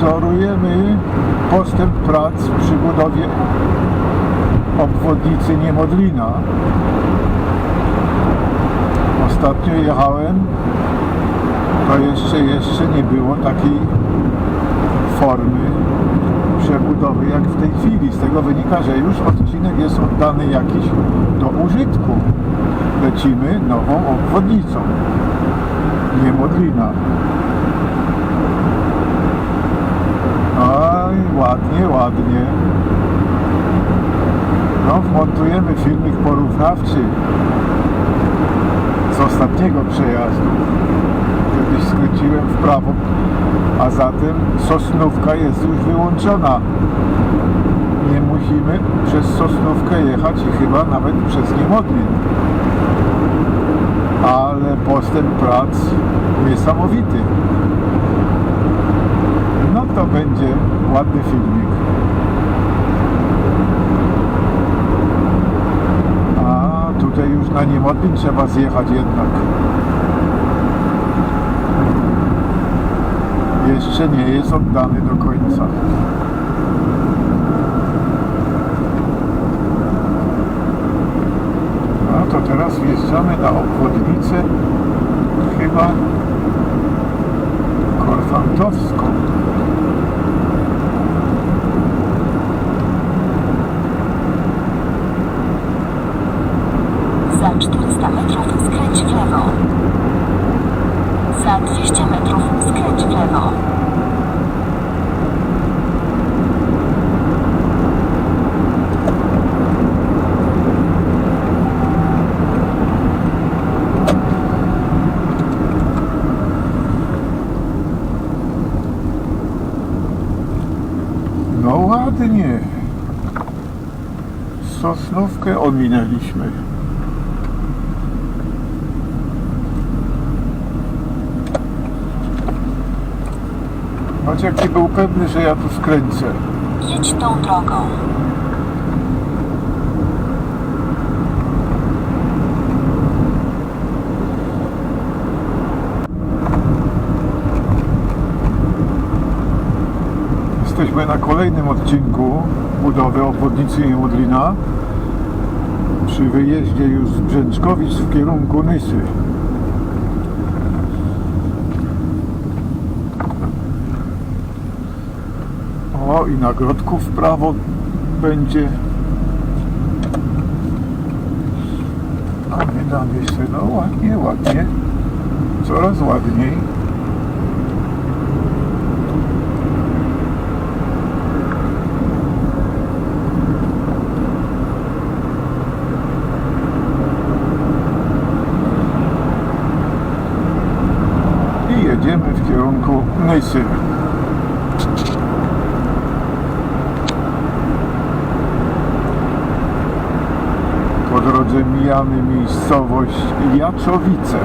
monitorujemy postęp prac przy budowie obwodnicy Niemodlina. Ostatnio jechałem, to jeszcze, jeszcze nie było takiej formy przebudowy jak w tej chwili. Z tego wynika, że już odcinek jest oddany jakiś do użytku. Lecimy nową obwodnicą. Niemodlina. Ładnie, ładnie. No, wmontujemy filmik porównawczy z ostatniego przejazdu. Kiedyś skręciłem w prawo, a zatem Sosnówka jest już wyłączona. Nie musimy przez Sosnówkę jechać i chyba nawet przez Niemodlin. Ale postęp prac niesamowity. No to będzie ładny filmik. A tutaj już na Niemodlin trzeba zjechać jednak. Jeszcze nie jest oddany do końca. No to teraz wjeżdżamy na obwodnicę chyba Korfantowską. Za 400 metrów skręć w lewo. Za 200 metrów skręć w lewo. No ładnie. Sosnówkę ominęliśmy. Maciek był pewny, że ja tu skręcę. Jedź tą drogą. Jesteśmy na kolejnym odcinku budowy obwodnicy Niemodlina przy wyjeździe już z Brzęczkowic w kierunku Nysy. O i na Grodku w prawo będzie. Damy, damy się, no ładnie, ładnie. Coraz ładniej. I jedziemy w kierunku Nysy. Drodze mijamy miejscowość Jaczowice.